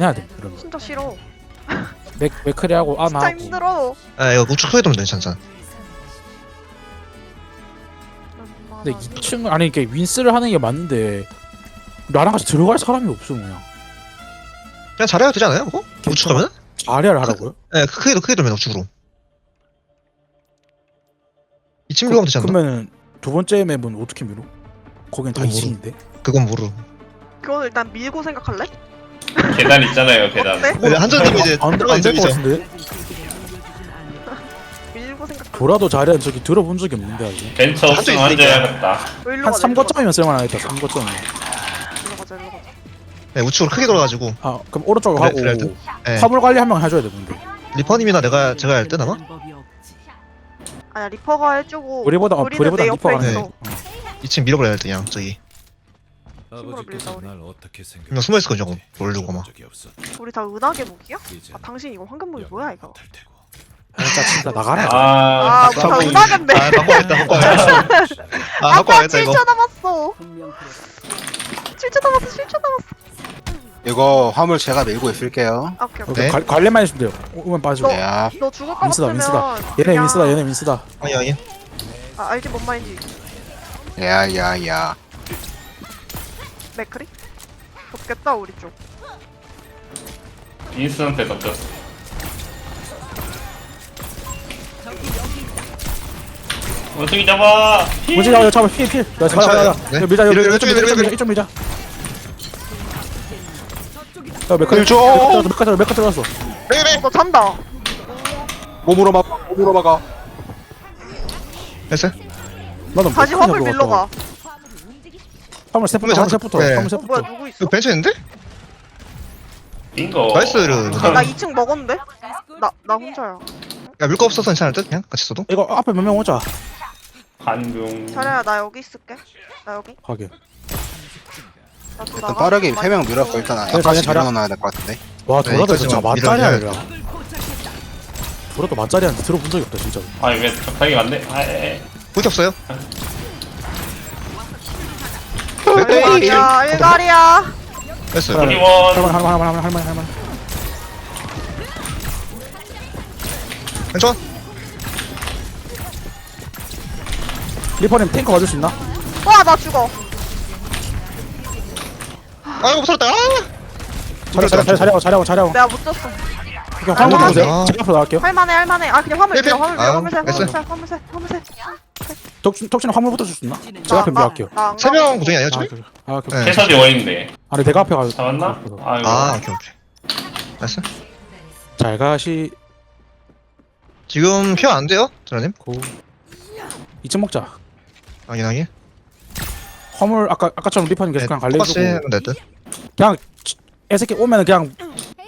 해야 돼 그러면 진짜 싫어. 맥 맥크리하고 진짜 아나하고 힘들어. 아 이거 우측 돼 괜찮아 근데 2층 아니 이게 윈스를 하는 게 맞는데 나랑 같이 들어갈 사람이 없어 그냥 그냥 잘해야 되지 않아요 그거? 우측. 가면? 자리를 하라고요? 예 크게 크게 돌면 우측으로 이쯤 가면 되지 않나? 그러면은 두 번째 맵은 어떻게 미뤄? 거긴 다 그건 2층인데 그건 모르 그건 일단 밀고 생각할래? 계단 있잖아요 계단 어때? 네, 한전되면 이제 들어가는 안될것 같은데? 밀고 생각. 돌아도 저기 들어본 적이 없는데 아직 벤처 없으면 한쪽 있으니까. 앉아야겠다 어, 일로 한 가자. 일로 가자. 3거점이면 쓸만하겠다 3거점 일로 가자. 일로 가자. 네 우측으로 크게 돌아가지고 아 그럼 오른쪽으로 그래, 하고 그래야 돼? 예 화물 관리 한 명 해줘야 돼 근데 리퍼님이나 내가 제가 할듯 아마? 아니야 리퍼가 해주고. 우리보다 어, 우리는 우리보다 내 옆에 리퍼가 있어. 네. 2층 밀어버려야 할 듯, 그냥 저기 아버지께서 날 어떻게 생각? 그냥 숨어있을 거죠 모르고 없어. 우리 다 은하계 무기야? 아 당신 이거 황금 무기 뭐야 이거? 진짜 진짜 나가라 아 아, 우리 다 깜짝이야. 은하계인데. 아 바꿔 야겠다 바꿔 야겠다 아 아까 바꿔야겠다 이거 7초 남았어. 7초 남았어. 7초 남았어. 이거 화물 제가 밀고 있을게요. 아, 오케이 오케이. 네. 관- 관리만 해주면 돼요 오면 빠지고 네, 야, 너 죽을 것 민스다, 같으면 민스다. 얘네 그냥- 민스다 얘네 민스다 아니 아니 아 알지 뭔 말인지. 야, 야, 야. 맥크리? 좋겠다 우리 쪽. 인스턴트 던졌어 어떻게 잡아 뭐지 야 잡아 피해 피해 야 잡아. 잡아 네. 야 밀자 이쪽 밀어, 밀자 밀어, 이쪽 밀자 야 메카 밀죠. 메카 들어 메카 들어갔어 어, 너 잔다. 몸으로 막아, 몸으로 막아. 됐어 나도 다시 화물 밀러. 가. 화물 세부터 화물 세부터 네. 화물 어, 세부터 뭐야 누구 있어? 이거 벤처 있는데? 빙고 나이스를 나 2층 먹었는데? 나, 나 혼자야. 야 물거 없어서 괜찮을 듯 그냥 같이 써도 이거 앞에 몇 명 오자 한중 자리야 나 여기 있을게. 나 여기. 하게 나도 일단 나가. 빠르게 많이 3명 있어. 밀었고 일단 네, 아까씩 자리야. 밀어넣어야 될 것 같은데. 와 네, 이까지만 진짜 만짜리야 밀어줘야 이거 돌아도 만짜리한테 들어본 적이 없다 진짜로 아왜 갑자기 안돼 아에 볼게 없어요 일갈이야 일갈이야. 됐어 그래. 우리원 할만 할만 할만 할만 할만 할만 괜찮아 리퍼님 탱커 와줄 수 있나? 와 나 죽어. 아 이거 못 살았다 아 자리 자리 자리 자리하고 자리하고 자리하고 내가 못 졌어. 그냥 화물 아, 보세요 아. 제가 앞으로 나갈게요 할만해 할만해. 아 그냥 화물 네, 밀어 네. 화물 밀어 아, 화물 셋 됐어. 화물 셋 화물 셋 화물 셋. 덕- 덕진은 화물부터 줄수 있나? 제가 앞에 밀어갈게요 세 명 고정이 아니에요 아, 저기? 그래. 아, 그래. 네. 캐서디 원인데 아니 내가 앞에 가. 잡았나? 아아 오케이 오케이 됐어 잘 가시 지금 케어 안 돼요? 저라님? 고. 이쯤 먹자. 확인하기 화물 아까 아까처럼 리퍼님 계속 그냥 똑같이 갈래주고 하면 될 듯 그냥 치- 애새끼 오면은 그냥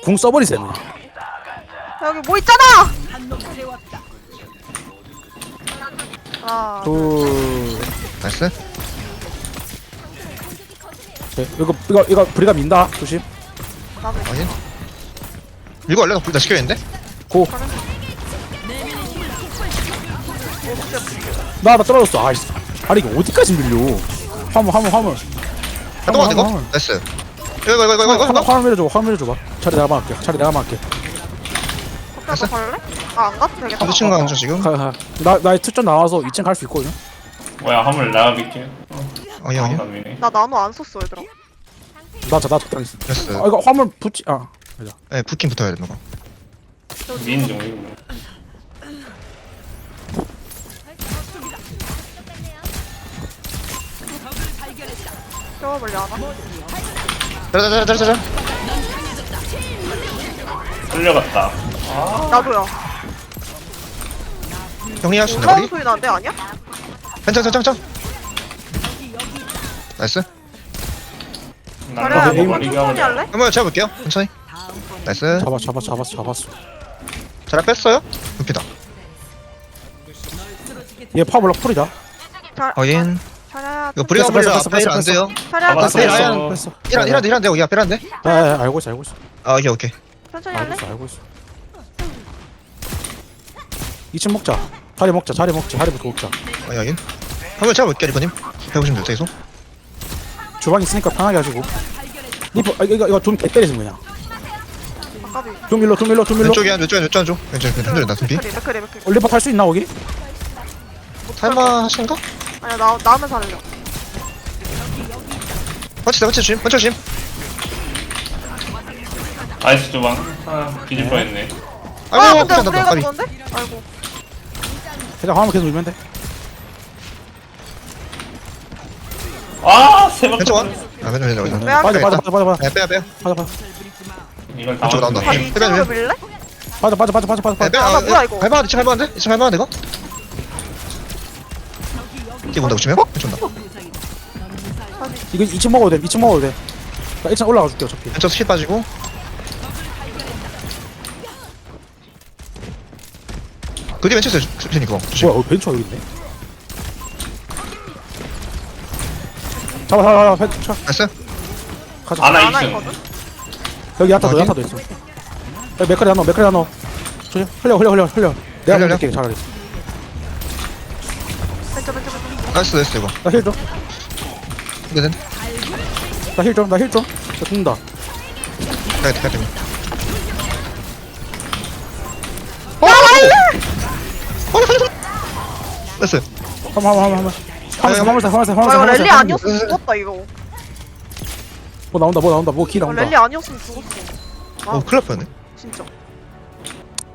궁 써버리세요. 그냥. 여기 뭐 있잖아. 아 둘. 나이스 네, 이거 이거 이거 브리가 민다. 조심. 나도. 확인 이거 원래 나 시켜야겠는데? 고. 나나 떨어졌어. 아이씨. 아니 이거 어디까지 밀려? 화물 화물 화물. 한동안 화물, 이거? 화물. 나이스 이거 이거 이거 이거 이거 화물 이거 화물 밀어줘. 화물 밀어줘 봐. 차례 내가 막을게. 차례 내가 막을게. 갈래? 아 안 가도 되겠다. 친구 가는 중 지금 가 가. 나 나의 특전 나와서 2층 갈 수 있거든. 뭐야 화물 나가볼게 확인 확인 감이네 나 나노 안 썼어 얘들아. 나나 적당 있어. 됐어 아 이거 화물 붙지. 아. 네 부킹 붙어야 되는 거 민중 민중 껴버려 안 와. 자자자 자자자 끌려갔다 나도야. 정리할 수 올라오는 우리? 소리 나는데 아니야? 괜찮 괜찮 괜찮 나이스 너만 머리 천천히 할래? 한번 잡아볼게요 천천히 나이스 잡아 잡아 잡았어 잡았어. 자라 뺐어요? 눕히다 얘 파블럭 풀이다. 잘 잘해야 이거 브리가 브리라 뺐어, 안 돼요 잘해야 잡았어. 뺐어. 아야 뺐어. 이란 이란 이란 돼 여기 앞에 이란 돼? 아, 아, 알고 있어, 알고 있어. 아 오케이 오케이 천천히 알고 할래? 있어, 알고 있어. 2층 먹자. 자리 먹자, 자리 먹자, 자리부터 먹자. 확인 확인 한번 잡아볼게요 리퍼님 해보시면 될때 계속 주방 있으니까 편하게 하시고. 리퍼, 아, 이거, 이거 좀 개 때리지 그냥. 까비. 좀 밀러 좀 밀러 좀 밀러 왼쪽이야 왼쪽이야 왼쪽 안쪽 왼쪽 흔들려 나 준비 맥크리 맥크리 맥크리. 올리버 탈수 있나 거기? 탈마 하신가? 아니야 나 나오면 살려. 번치다 번치 주심 번치 주심 아이스 조방. 아, 뒤질 뻔했네. 아 아이고 근데 큰일 났다 브레이가 까비 좋은데? 아이고. 그냥 화면 계속 밀면 돼. 아, 세번 왼쪽 아, 왜 안- 빠져 빠져 빠져 빠져. 빠져 네, 빼야 빼야. 빠져 빠져. 이걸 다 왼쪽 나온다. 빼야 이쪽으로 빼야 밀래? 빠져 빠져 빠져 빠져 빠져. 네, 빠져 빼야 아, 나 뭐야, 이거? 밟아야 돼 지금 밟아야 돼 지금 밟아야 돼 이거? 이게 뭔다 보시면 왼쪽 나 이거 2층 먹어도 돼 2층 먹어도 돼 나 1층 올라가 줄게 어차피. 왼쪽 스킬 빠지고 그뒤 왼쪽 있어요 주신 이거. 조심 뭐야 어, 벤처 여기 있네. 잡아 잡아 잡아 벤처 나이스. 가자. 아나 하나 2층. 있거든. 여기 야타도 어디? 야타도 있어. 여기 맥카리 하나 맥카리 하나. 조심. 흘려 흘려 흘려 흘려. 내가 흘려, 먹을게 차라리 왼쪽 왼쪽 왼쪽. 나이스 나이스 이거. 나힐좀나힐좀나 이거 된 힐좀나 죽는다. 가야 돼 가야 돼. 어, 나이스 한번 한번 한번 한번 화물 사 화물사 아 화물사 이거 화물사 랠리 아니었으면 죽었다 이거. 뭐 나온다 뭐 나온다 뭐 키 이거 나온다 랠리 아니었으면 죽었어. 아 어 큰일 날 뻔했네 진짜.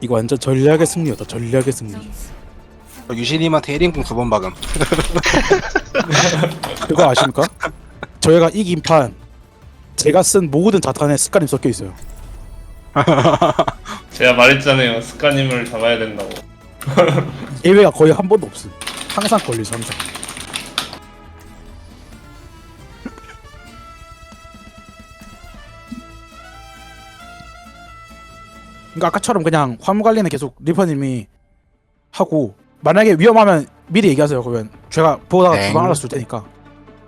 이거 완전 전략의 승리였다 전략의 승리 유신님한테 1인공 두 번 박음 그거 아십니까? 저희가 이긴 판 제가 쓴 모든 자탄에 습관이 섞여 있어요 제가 말했잖아요. 스카님을 잡아야 된다고. 예외가 거의 한 번도 없음. 항상 걸리죠 항상. 그러니까 아까처럼 그냥 화물 관리는 계속 리퍼님이 하고 만약에 위험하면 미리 얘기하세요 그러면. 제가 보다가 네. 주방 알아서 줄 테니까.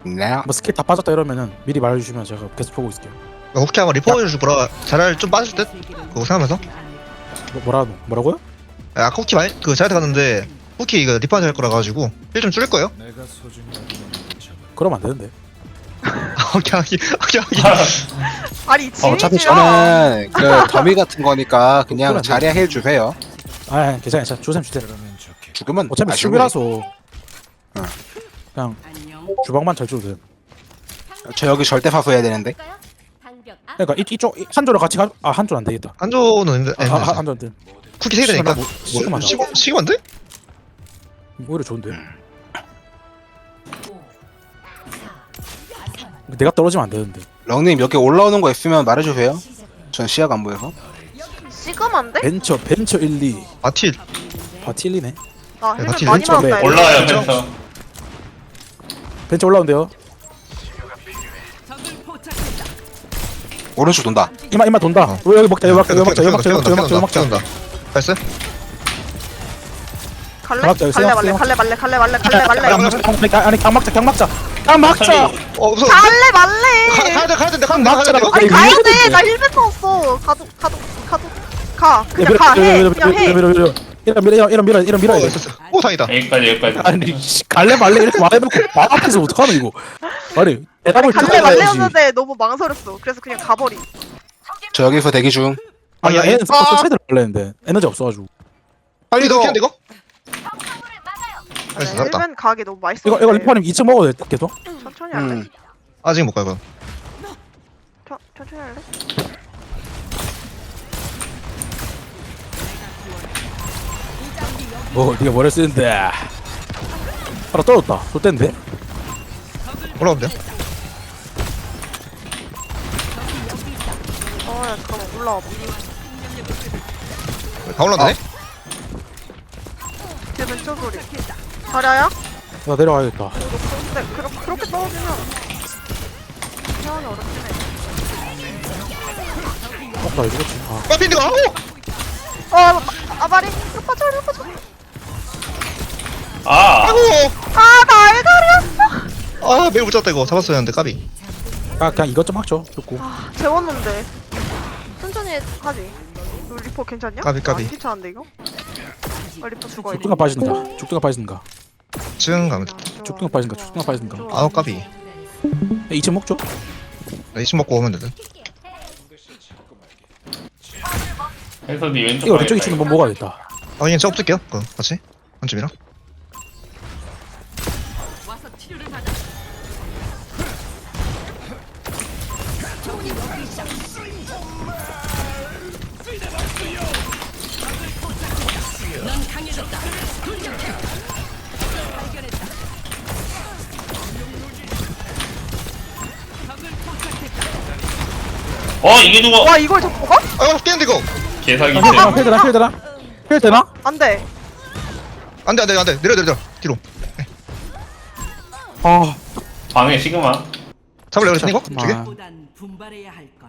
네. 뭐 스킬 다 빠졌다 이러면은 미리 말해주시면 제가 계속 보고 있을게요. 혹시 아마 리포즈 보라 자랄 좀 빠질 듯? 그거 생각하면서? 뭐, 뭐라 뭐라고요? 아, 후키 많이 그 자랄 갔는데 후키 이거 리포즈 할 거라 가지고 힐 좀 줄일 거예요? 그러면 안 되는데. 오케이 오케이 오케이 오케이. 아니 어, 어차피. 저는 그 더미 같은 거니까 그냥 자리야 해 주세요. 아 괜찮아 괜찮아. 주셈 주셈. 죽으면 어차피 응. 그냥 주방만 잘 줘도 돼저 여기 절대 파수해야 되는데 그러니까 이, 이쪽 이- 한조를 같이 가. 아 한조 안 되겠다. 한조는 아, 네, 아, 네, 한조 안 돼. 쿠키 세야 되니까 뭐, 뭐, 시그마다. 시고 시그만데? 오히려 좋은데. 내가 떨어지면 안 되는데. 렁님 몇 개 올라오는 거 있으면 말해주세요 전 시야가 안 보여서 시그만데? 벤처 벤처 1, 2. 아틸 바티 1, 2네. 나 네, 헬멧 많이 맞았다. 네. 이거. 그렇죠. 펜터. 벤처 올라온대요. 오른쪽 돈다 이마 이마 돈다. 어. 어, 여기 먹자 여기 먹자 여기 먹자 여기 먹자 여기 먹자 여기 먹자. 먹자 나이스 갈래? 갈래 갈래 말래 갈래 말래 갈래 말래 강 막자 강 막자 아니 강 막자 강 막자 강 막자. 어 무서워 갈래 말래. 가- 가야 돼 가야 돼 가야 돼 막자, 가야 돼 막자. 아니 아니, 가야 돼. 돼. 나 힐멧 없어. 가도 가도 가도 가. 야, 그냥 밀어 가. 해. 밀어 그냥 해. 밀어 밀어. 이런 이런 밀어 이런 밀어 어 이거. 있었어 오 다행이다 여기까지, 여기까지. 아니 씨, 갈래 말래 이렇게 말해놓고 바로 앞에서 어떡하노 이거. 아니 대답을 갈래. 말래였는데 너무 망설였어. 그래서 그냥 가버리. 저 여기서 대기 중 아니 얘는 아. 서포트 최대로 걸렸는데 에너지 없어가지고. 빨리 이거- 이거? 잡았다 힐멧 가기 너무 맛있어. 이거 이거 리퍼님 2층 먹어도 돼 계속. 천천히 할래? 음. 아직 못가 이거 천- 천천히 할래? 뭐 네가 뭐를 쓰는데. 하나 떨어졌다. 올라오면 돼요 어야 잠깐만 올라와봐. 다 올라오네 뒤에 왼쪽 소리. 자리야? 나 내려가야겠다. 근데 그렇게 그렇게 떨어지면 태원이 어렵긴 해. 어, 나 이거 지 아, 아 핀드가 어 아바리 빠져 빠져. 아, 아이고 아나 알갈이었어. 아 매우 붙였다 이거 잡았어야 하는데 까비 아 그냥 이것 좀 막죠. 좋고. 아 재웠는데. 천천히 하지. 너 리퍼 괜찮냐? 까비, 까비. 안 귀찮은데 이거? 아 리퍼 죽어. 죽든가 빠지든가. 죽든가 빠지든가. 지금 가면 돼 죽든가 빠지든가. 죽든가 빠지든가. 아우 까비 2층 먹죠. 나 이쯤 먹고 오면 되든 해서 니 왼쪽 이거 가겠다, 왼쪽 2층 이거. 뭐 먹어야겠다 아 그냥 저 붙을게요 그 같이 한 줌이랑 어 이게 누가 와 이걸 잡고 가? 아 깨는데 이거. 개사기 아, 잼힐 되나? 힐 되나? 힐 되나? 안돼. 안돼 안돼 안돼. 내려 내려 뒤로. 아. 방해 시그마. 잡을래 그랬더니 이거? 잠깐만. 저게? 보단 분발해야 할 걸.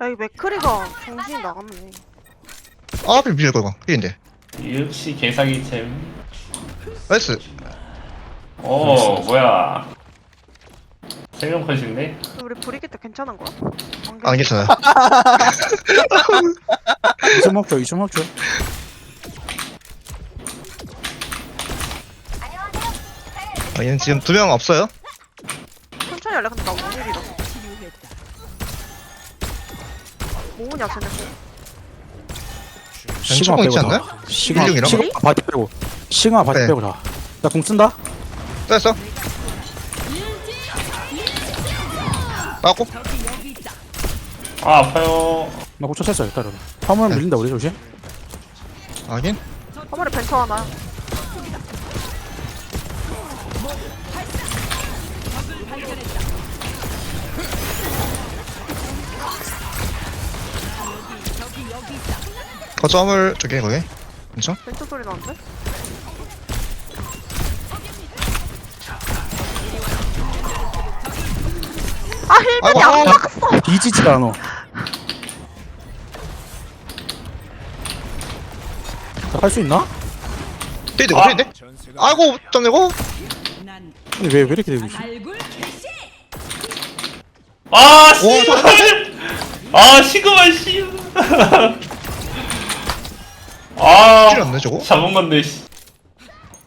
야 이 맥크리가 정신이 나갔네 아 밀릴 거 이거 힐인데 역시 개사기 잼 나이스. 어 뭐야. 세명 컷인데? 우리 브리기트 괜찮은 거야? 아 괜찮아요. 2층 먹죠 2층 먹죠 아, 얘는 지금 두 명 없어요? 천천히 할래 근데 나 오늘이라 뭐냐 쟤네 시그마 빼고 있지 않나요? 다 시그마 바디 빼고. 시그마 바디 네. 빼고 다나공 쓴다? 됐어? 나왔고? 아 아파요. 나 고쳐 쳤어 일단 화물 밀린다 우리 조심. 하긴 화물에 벤처 하나 거점을 저기 거기 그렇죠? 벤처 소리 나는데? 아 힐벤이 아이고, 안 아. 막았어 뒤지지가 않아 할 수 있나? 뛰는데 아. 뛰는데 아이고 점 내고 난 근데 왜, 왜 이렇게 되고 있어? 아 오, 씨발 아 시그마 씨 아, 필요 없네 저거? 잡은 건데, 씨.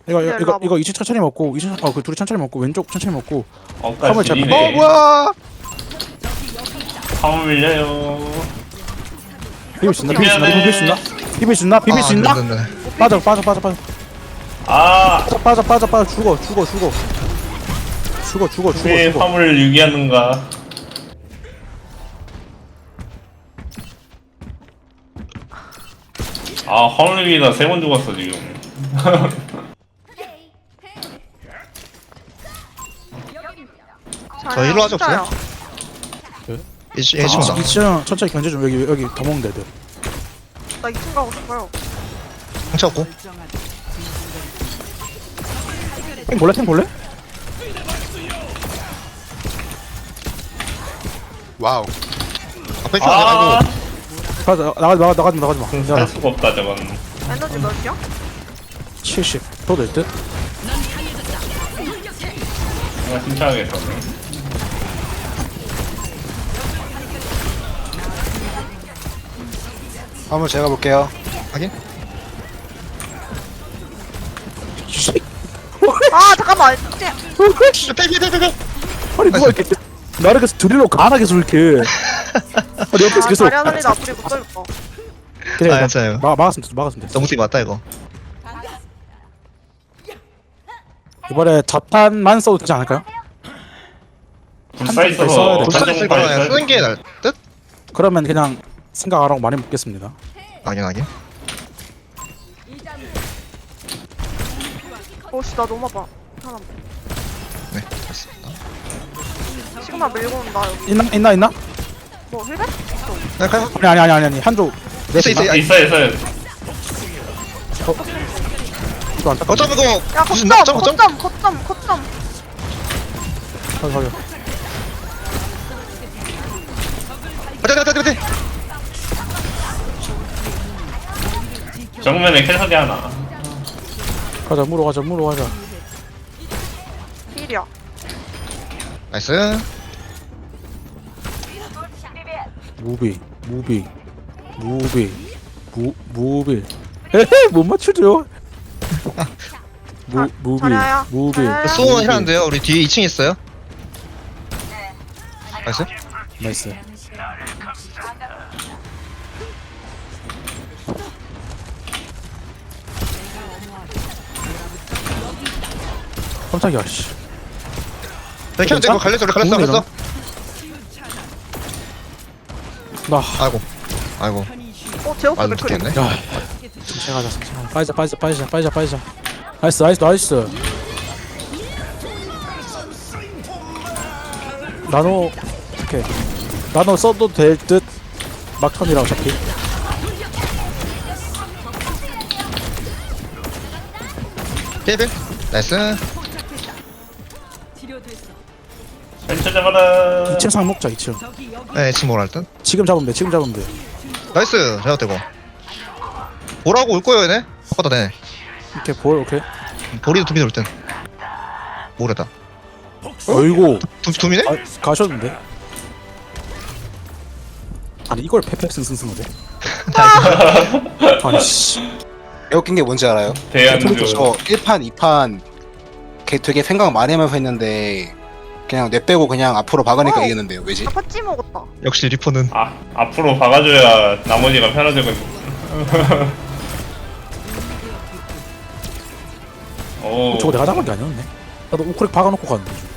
이거 이거 이거. 이거 2층 천천히 먹고 2층 어그 둘이 천천히 먹고 왼쪽 천천히 먹고. 어, 화물 잡-. 어 뭐야? 화물 밀려요. 비빌 수 있나? 비빌 수 있나? 비빌 수 있나? 비빌 수 있나? 비빌 수 있나? 아, 네, 네, 네. 빠져 빠져 빠져 빠져. 아, 빠져 빠져 빠져 빠져 죽어 죽어 죽어. 죽어 죽어 죽어 왜 죽어. 화물을 유기하는가. 아, 화물 위에다 세 번 죽었어, 지금. 저 일로 하죠, 진짜야. 이층 예, 아, 이층 온다 2층 천천히 견제 좀 여기 여기 더 먹는데 애들 나 2층 가고 싶어요 상처 없고. 탱 볼래 탱 볼래? 와우. 앞에 큐 아, 안 가자 나가 나가 나가지 마 나가지 마. 살 괜찮아 수가 없다, 저건. 에너지 몇이야? 70 더될 듯? 내가 신청하겠어. 한번 제가 볼게요. 하긴 아 잠깐만. 쟤 빼빼빼빼빼 아니 누가 이렇게 나를 계속 드릴로 가나 계속 이렇게 아니 옆에서 아, 계속 자리 하늘이다 앞으로 못 그래 아, 나- 괜찮아요. 막 막았으면 됐어 막았으면 됐어 너무 뛰 맞다 이거 이번에 자탄만 써도 되지 않을까요? 불사 써야 돼. 있어서 불사를 단종 쓸 빨리 거면 써야 쓰는 게 나을 듯? 그러면 그냥 생각 안 하고 많이 먹겠습니다 하긴 하긴 오씨 나 너무 아파 하나 네 됐어 시그마 밀고 온다 여기 있나 있나 있나? 뭐? 있어 네 가요. 아니 아니 아니 아니 아니 한조. 있어 있어 있어, 있어. 이거 안 닦아? 거점 이거 야 무슨 거점 거점 거점? 거점 거점 거점. 가자 가자 가자 가자 가자. 정면에 캐서디 하나. 가자 물어 가자 물어 가자. 힐이야. 나이스 무비 무비 무비 무 무비 에헤 못 맞추죠 무 무비 무비 소원 하는데요 우리 뒤에 2층 있어요. 네. 나이스. 나이스 깜짝이야 씨 백현 된 거 갈렸어. 우리 갈렸어. 갈렸어. 나 아이고 아이고 어 제우스 아 맥크리 죽겠네 야, 가자, 천천히. 빠지자, 빠지자, 빠지자, 빠지자, 빠지자. 나이스, 나이스, 나이스. 나노, 오케이. 나노 써도 될 듯. 막턴이라 어차피. 깨빌 나이스 벤처 잡아라 2층 상 먹자, 2층. 저기 여기 네 지금 뭐라 할땐 지금 잡으면 돼, 지금 잡으면 돼. 나이스 잘못되고 보라고 올 거예요 얘네 바꿔다 네 이렇게 볼, 오케이. 보리도 두미네 올땐 모르다 어이구, 두, 두미네? 아, 가셨는데? 아니, 이걸 페페 승승승하대. 아니, 씨. 개 웃긴 게 뭔지 알아요? 대한주 저 1판 2판 걔 되게 생각 많이 하면서 했는데 그냥 뇌 빼고 그냥 앞으로 박으니까 어. 이기는데요 왜지? 아빠 찌먹었다 역시 리퍼는 아 앞으로 박아줘야 나머지가 편하거든 오 저거 내가 나간 게 아니었네. 나도 우크릭 박아놓고 갔는데.